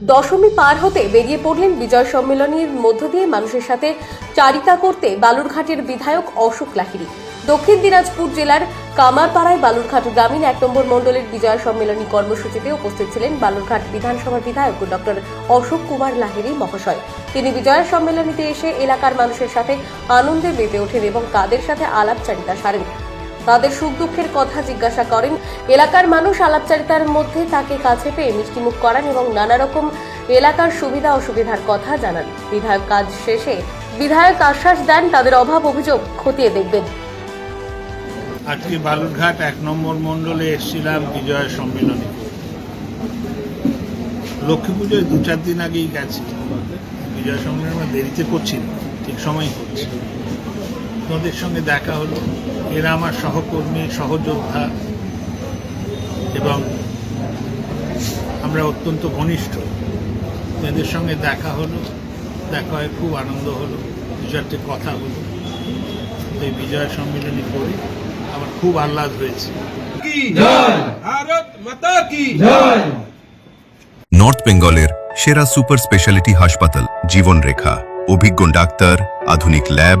দশমী পার হতে বেরিয়ে পড়লেন বিজয় সম্মেলনীর মধ্য দিয়ে মানুষের সাথে চারিতা করতে বালুরঘাটের বিধায়ক অশোক লাহিড়ী। দক্ষিণ দিনাজপুর জেলার কামারপাড়ায় বালুরঘাট গ্রামীণ এক নম্বর মণ্ডলের বিজয় সম্মেলনী কর্মসূচিতে উপস্থিত ছিলেন বালুরঘাট বিধানসভার বিধায়ক ডক্টর অশোক কুমার লাহিড়ী মহাশয়। তিনি বিজয় সম্মেলনীতে এসে এলাকার মানুষের সাথে আনন্দে মেতে ওঠেন এবং তাদের সাথে আলাপচারিতা সারেন। তাদের সুখ দুঃখের কথা জিজ্ঞাসা করেন। এলাকার মানুষ আলাপচারিতার মধ্যে তাকে কাছে পেয়ে মিষ্টিমুখ করান এবং নানা রকম এলাকার সুবিধা অসুবিধার কথা জানান। বিধায়ক কাজ শেষে বিধায়ক আশ্বাস দেন, তাদের অভাব অভিযোগ খতিয়ে দেখবেন। আজকে বালুরঘাট এক নম্বর মণ্ডলে এসেছিলাম বিজয় সম্মেলনে। লক্ষ্মী পুজোয় দু চার দিন আগেই গেছি। বিজয় সম্মেলন দেরিতে করছি ঠিক সময় করছি। আপনাদের সঙ্গে দেখা হলো। এরা আমার সহকর্মী সহযোদ্ধা এবং আমরা অত্যন্ত ঘনিষ্ঠ। এদের সঙ্গে দেখা হলো দেখা হয় খুব আনন্দ হলো দু কথা হলো। এই বিজয় সম্মিলনী করে আমার খুব আহ্লাদ হয়েছে। নর্থ বেঙ্গলের সেরা সুপার স্পেশালিটি হাসপাতাল জীবনরেখা। অভিজ্ঞ ডাক্তার আধুনিক lab